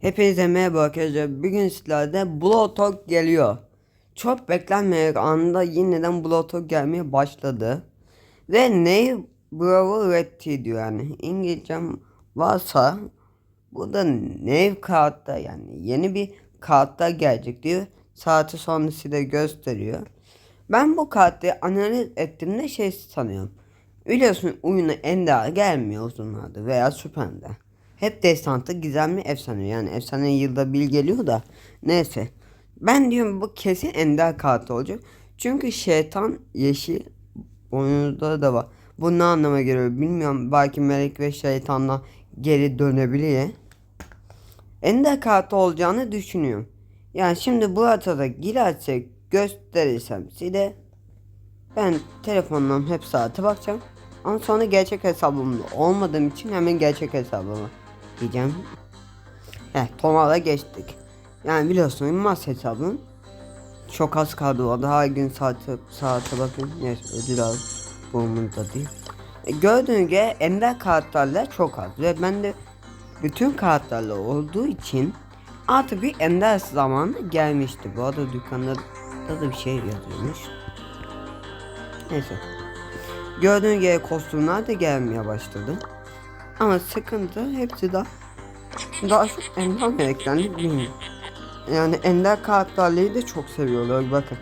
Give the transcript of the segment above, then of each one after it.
Hepinize merhaba arkadaşlar. Bugün sizlerle Bluetooth geliyor. Çok beklenmeyen anda yeniden Bluetooth gelmeye başladı. Ve ne Bravo üretti diyor yani. İngilizcem varsa bu da Nave kağıtta yani yeni bir kağıtta gelecek diyor. Saati sonra size gösteriyor. Ben bu kartı analiz ettiğimde şey sanıyorum. Biliyorsun oyuna Ender gelmiyor uzunlarda veya Süper'de. Hep destansı gizemli efsane yani efsane yılda bir geliyor da neyse. Ben diyorum bu kesin Ender kartı olacak. Çünkü şeytan yeşil oyununda da var. Bu ne anlama geliyor bilmiyorum. Belki melek ve şeytanla geri dönebiliyor. Ender kartı olacağını düşünüyorum. Yani şimdi bu hatada girersek gösterirsem size ben telefondan hep saate bakacağım. Ama sonra gerçek hesabımda olmadığım için hemen gerçek hesabıma diyeceğim. Heh Toma'da geçtik. Yani biliyorsun mas hesabım. Çok az kaldı o da her gün saate, saate bakın. Neyse ödül al. Bu umurumda değil. E, gördüğün gibi ender kartlarla çok az. Ve ben de bütün kartlarla olduğu için artık bir ender zamanı gelmişti. Bu arada dükkanda da, bir şey yazıyormuş. Neyse. Gördüğün gibi kostümler de gelmeye başladı. Ama sıkıntı hepsi de daha çok ender meleklerini bilmiyor. Yani ender karakterleri de çok seviyorlar bakın.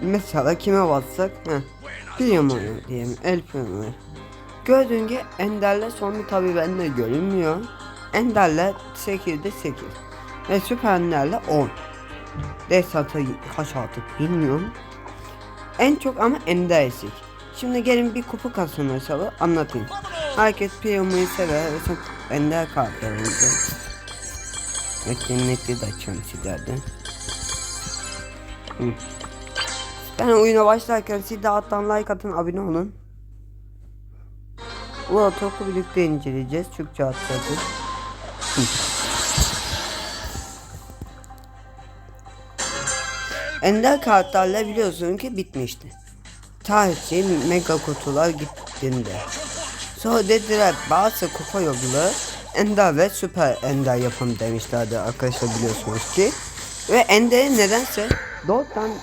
Mesela kime bassak? Heh. Primo diyelim. El Primo. Gördüğün gibi Ender'le sonu tabi bende görünmüyor. Ender'le 8'de 8. Ve Süper Ender'le 10. Desat'a kaç artık bilmiyorum. En çok ama Ender eksik. Şimdi gelin bir kupu kasım hesabı anlatayım. Herkes Primo'yu sever ve sen Ender kartlarını Netli netli de açıyorum sizlerden. Ben oyuna başlarken siz de alttan like atın abone olun. Bu otoku birlikte inceleyeceğiz. Türkçe atladı. Ender kartlarla biliyorsun ki bitmişti. Tarihçi mega kutular gittiğinde. Sonra dediler bazı kupa yolları Ender ve Süper Ender yapın demişlerdi arkadaşlar biliyorsunuz ki. Ve Ender'i nedense 4 tane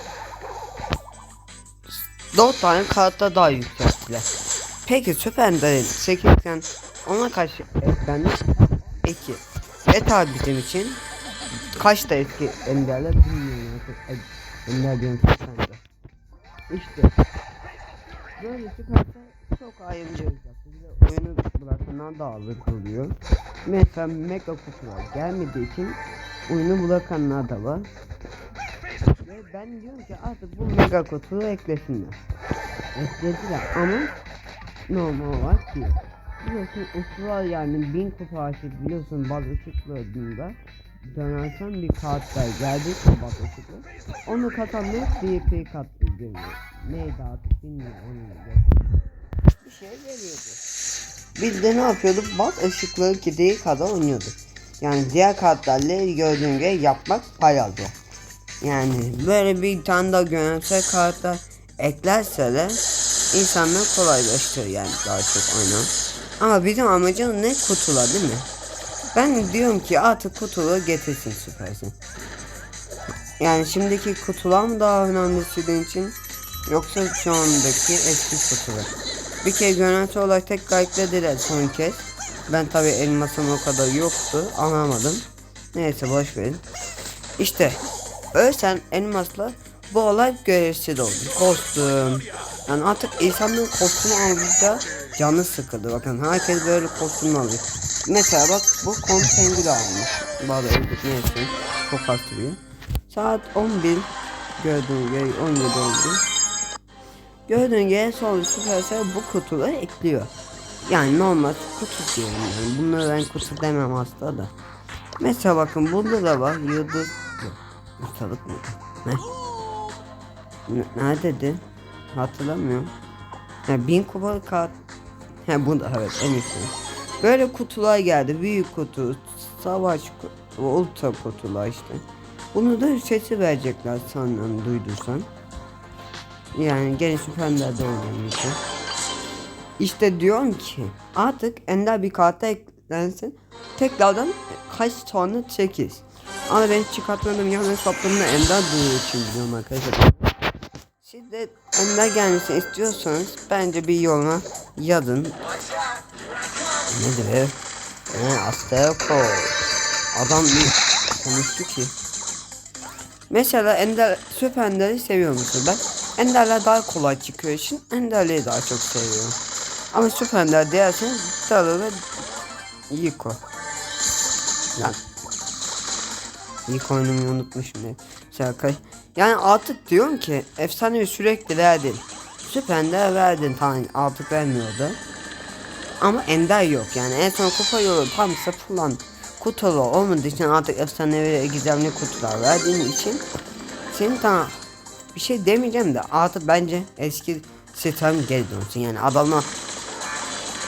4 tane kartta daha yükselttiler. Peki Süper Ender'in 8'den ona kaç eklendi? 2. E tabi bizim için kaç da eski Ender'ler bilmiyorum Ender diyorum. İşte böyle çıkarsa çok ayrıca olacaktı. Bir de oyunu bırakanlar da ağır oluyor. Mesela mega kutular gelmediği için oyunu bırakanlar da var. Ve ben diyorum ki artık bu mega kutuyu eklesinler. Eklediler ama normal var ki. Biliyorsun yani bin kupa aşık biliyorsun bazı ışıklarında dönersen bir kartlar geldi bazı ışıklı. Onu katanlar DP kartı geliyor. Neydi artık bilmiyorum onu bir şey veriyordu. Biz de ne yapıyorduk? Baz ışıkları gittiği kadar oynuyorduk. Yani diğer kartlarla gördüğün gibi yapmak payalı. Yani böyle bir tane daha görüntü kartlar eklerseler insanlar kolaylaştırır yani daha çok oynan. Ama bizim amacımız ne kutular değil mi? Ben diyorum ki artık kutuları getirsin süpersin. Yani şimdiki kutular mı daha önemli sizin için? Yoksa şu andaki eski kutular. Bir kere görüntü olarak tekrar eklediler son kez. Ben tabi elmasım o kadar yoktu anlamadım. Neyse boş verin. İşte ölsen elmasla bu olay görevsiz oldu. Kostüm. Yani artık insanların kostümü alınca canı sıkıldı. Bakın herkes böyle kostüm alıyor. Mesela bak bu kontengül almış. Bağda öldük neyse. Çok hastırıyor. Saat 11 gördüğün gibi 17 oldu. Gördüğün gibi sonra Supercell bu kutuları ekliyor. Yani normal kutu diyorum yani. Bunları ben kutu demem aslında da. Mesela bakın bunda da var yıldız. Ustalık mı? Ne? Neredeydi? Hatırlamıyorum. Ha, bin kupalı kart. Ha bunda evet en iyisi. Böyle kutular geldi. Büyük kutu, savaş kutu, ultra kutular işte. Bunu da sesi verecekler sanırım duyduysan. Yani gene süperlerde oynamışım. İşte diyorum ki artık ender bir karta eklensin. tekrardan kaç tane 8. Ama ben çıkartmadım yani hesaplarımda ender duyuyor için biliyorum arkadaşlar. Siz de ender gelmesini istiyorsanız bence bir yoruma yazın. Nedir? Ee, Asteko. Adam bir konuştu ki. Mesela Ender, Süper Ender'i seviyor musun? Ben Ender'ler daha kolay çıkıyor için Ender'leri daha çok seviyorum. Ama Süper Ender diğersen Dalı ve Yiko. İlk oyunumu unutmuşum ne. Şaka. Yani artık diyorum ki efsanevi sürekli verdin. Süper Ender verdin tamam artık vermiyordu. Ama ender yok yani en son kupa yolu tam sıfırlan kutulu olmadığı için artık efsanevi ve gizemli kutular verdiğin için senin tamam bir şey demeyeceğim de artık bence eski sistem geri dönsün yani adamlar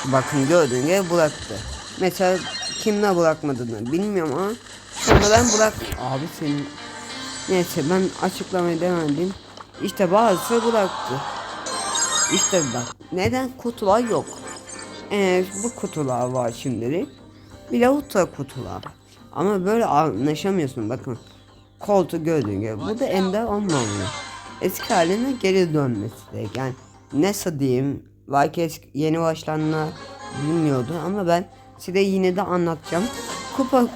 bakın gördüğün gibi bıraktı. Mesela kimle bırakmadığını bilmiyorum ama sonra ben bırak abi senin neyse ben açıklamayı demedim. İşte bazısı bıraktı. İşte bak neden kutular yok. Ee, bu kutular var şimdilik. Bir de kutular. Ama böyle anlaşamıyorsun bakın. Koltuğu gördüğün gibi. Bu da ender olmamalı. Eski haline geri dönmesi gerek. Yani nasıl diyeyim. Belki eski, yeni başlayanlar bilmiyordu ama ben size yine de anlatacağım. Kupa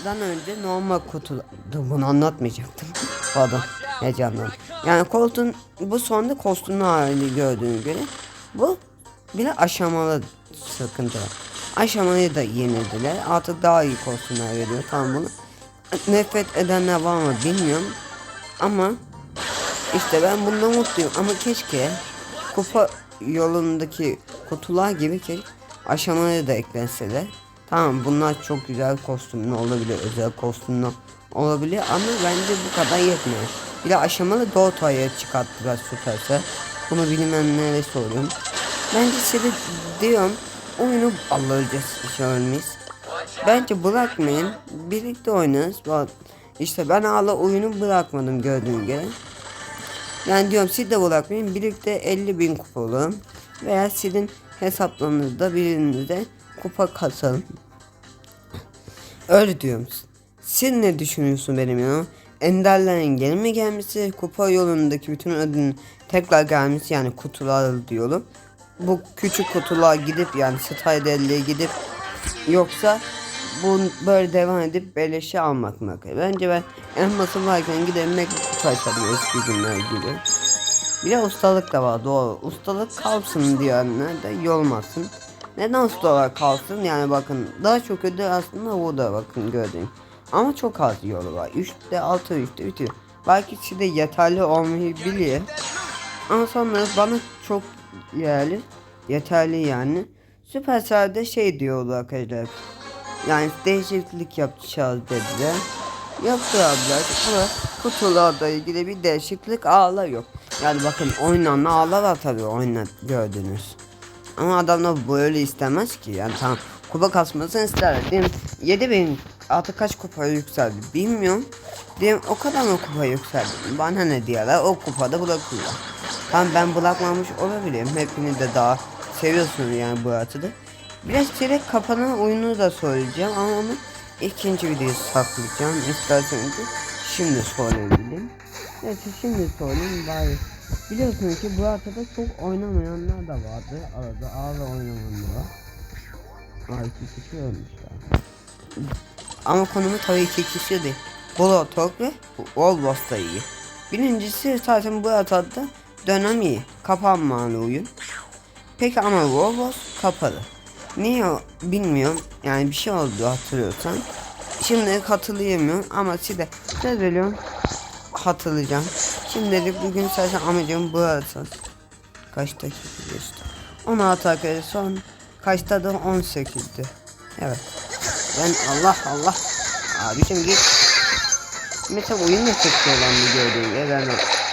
kutuludan önce normal kutu. Bunu anlatmayacaktım. Pardon. Heyecanlandım. Yani koltuğun bu sonunda kostümlü halini gördüğün gibi. Bu bir de aşamalı sıkıntı var. Aşamayı da yenildiler. Artık daha iyi kostümler veriyor. Tamam bunu. Nefret edenler var mı bilmiyorum. Ama işte ben bundan mutluyum. Ama keşke kupa yolundaki kutular gibi ki aşamaları da eklenseler. Tamam bunlar çok güzel kostümlü olabilir. Özel kostümlü olabilir. Ama bence bu kadar yetmiyor. Bir de aşamalı Dota'ya çıkarttılar Supercell. Bunu bilmeyenlere soruyorum. Bence size diyorum oyunu alacağız şöyle Bence bırakmayın. Birlikte oynarız. İşte ben hala oyunu bırakmadım gördüğün gibi. Yani diyorum siz de bırakmayın. Birlikte 50 bin kupa olalım. Veya sizin hesaplarınızda birinize kupa kasalım. Öyle diyorum. Siz ne düşünüyorsun benim ya? Enderlerin geri mi gelmesi, kupa yolundaki bütün ödülün tekrar gelmesi yani kutular diyorum. Bu küçük kutular gidip yani Styler'liğe gidip yoksa bu böyle devam edip beleşe almak mı? Bence ben elması varken gidelim kutu açalım eski günler gibi. Bir de ustalık da var doğru. Ustalık kalsın diyenler de yolmasın. Neden ustalar kalsın? Yani bakın daha çok ödül aslında burada bakın gördüğün. Ama çok az var. 3'te 6 3'te bitiyor. Belki size yeterli olmayı biliyor. Ama sonra bana çok yerli yeterli yani. Supercell'de şey diyorlar arkadaşlar. Yani değişiklik yapacağız dediler. Yaptılar ama kutularla ilgili bir değişiklik ağla yok. Yani bakın oynanan ağlar var tabii oyna gördünüz. Ama adamlar böyle istemez ki yani tamam kupa kasmasını ister. Diyelim 7000 artık kaç kupa yükseldi bilmiyorum. Diyelim o kadar mı kupa yükseldi bana ne diyorlar o kupada bırakıyorlar. Tamam ben bırakmamış olabilirim hepiniz de daha seviyorsunuz yani bu atıda. Biraz direkt kapanan oyunu da söyleyeceğim ama onu ikinci videoyu saklayacağım. İsterseniz şimdi söyleyebilirim. Neyse şimdi söyleyeyim bari. Biliyorsunuz ki bu haritada çok oynamayanlar da vardı. Arada ağır oynamayanlar. Var iki kişi ölmüşler. Ama konumu tabii iki kişi değil. Bolotok ve Wolvos da iyi. Birincisi zaten bu haritada dönem iyi. Kapanmalı oyun. Peki ama Wolvos kapalı. Niye bilmiyorum. Yani bir şey oldu hatırlıyorsan. Şimdi hatırlayamıyorum ama size söz veriyorum hatırlayacağım. Şimdilik bugün sadece amacım bu arasız. Kaç dakika geçti? 16 arkadaşlar son kaçta da 18'di. Evet. Ben Allah Allah. Abicim git. Mesela oyun çok olan bir gördüğüm ya ben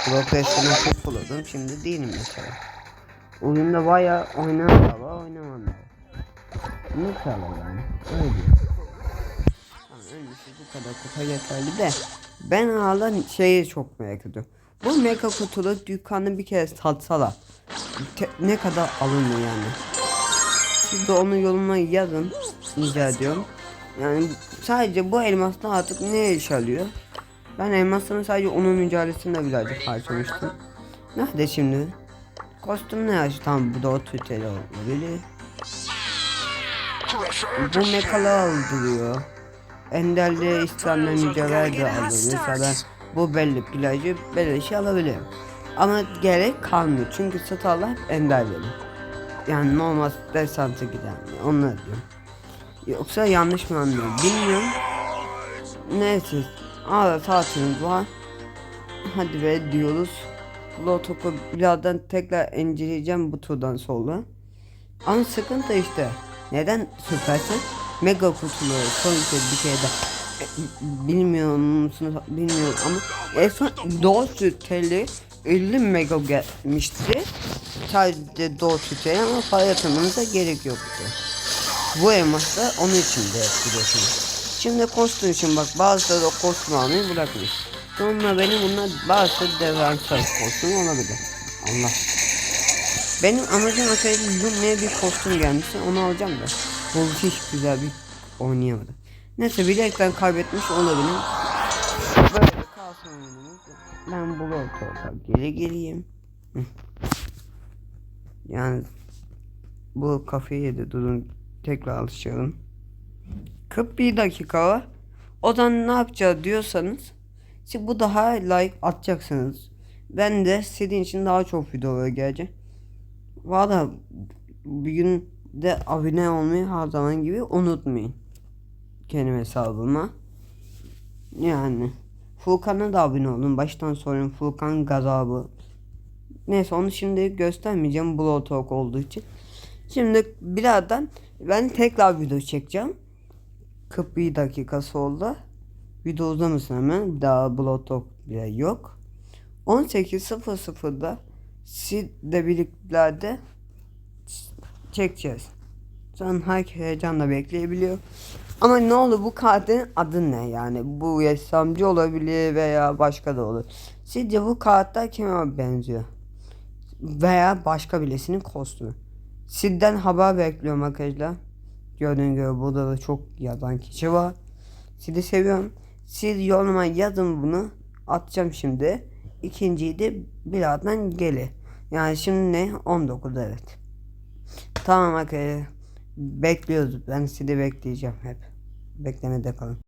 Professional çok buldum şimdi değilim mesela. Oyunda baya oynanan da var oynamayan da var. Ne kadar yani? Öyle diyor. Tamam ölmüşüz bu kadar kupa yeterli de. Ben hala şeyi çok merak ediyorum. Bu mega kutulu dükkanı bir kere satsalar. Ne kadar alınır yani. Siz de onu yoluma yazın. rica ediyorum. Yani sadece bu elmasla artık ne iş alıyor? Ben elmasların sadece onun mücadelesinde birazcık harcamıştım. Nerede şimdi? Kostüm ne yaş? Tamam bu da o Twitter olabilir. Bu mekalı aldırıyor. Enderli İslam'la mücadele de alıyor. Mesela bu belli plajı beleşi alabilirim. Ama gerek kalmıyor çünkü satarlar hep enderleri. Yani normal desantı giden onlar diyorum. Yoksa yanlış mı anlıyorum bilmiyorum. Neyse. Aa tatilimiz var. Hadi be diyoruz. Lotok'u birazdan tekrar inceleyeceğim bu turdan sonra. Ama sıkıntı işte. Neden Supercell mega kutuları son kez bir de e, bilmiyor musunuz bilmiyorum ama en son 400 TL 50 mega gelmişti. Sadece 400 TL ama para yatırmanıza gerek yoktu. Bu elmas da onun için de biliyorsunuz. Şimdi kostüm için bak bazıları da kostüm almayı bırakmış. Sonra benim bunlar bazıları devransal kostüm olabilir. Allah. Benim amacım arkadaşlar ne bir kostüm gelmişti onu alacağım da. Bu hiç güzel bir oynayamadım. Neyse bilerekten kaybetmiş olabilirim. Böyle kalsın oyunumuz. Ben bu ortalığa geri geleyim. Yani bu kafeye de durun tekrar alışalım. 41 dakika var. O zaman ne yapacağız diyorsanız siz bu daha like atacaksınız. Ben de sizin için daha çok video gelecek. Valla bir gün de abone olmayı her zaman gibi unutmayın. Kendi hesabıma. Yani Furkan'a da abone olun. Baştan sorayım Furkan gazabı. Neyse onu şimdi göstermeyeceğim Blow Talk olduğu için. Şimdi birazdan ben tekrar video çekeceğim. 41 dakikası oldu. Video uzamasın hemen. Daha Blow Talk bile yok. 18.00'da sizle birliklerde çekeceğiz. Sen herkes heyecanla bekleyebiliyor. Ama ne olur bu kartın adı ne yani? Bu ressamcı olabilir veya başka da olur. Sizce bu kartlar kime benziyor? Veya başka birisinin kostümü. Sizden haber bekliyorum arkadaşlar. Gördüğün gibi burada da çok yazan kişi var. Sizi seviyorum. Siz yoruma yazın bunu. Atacağım şimdi. İkinciyi de birazdan geli. Yani şimdi ne? 19 evet. Tamam arkadaşlar. Bekliyoruz. Ben sizi bekleyeceğim hep. Beklemede kalın.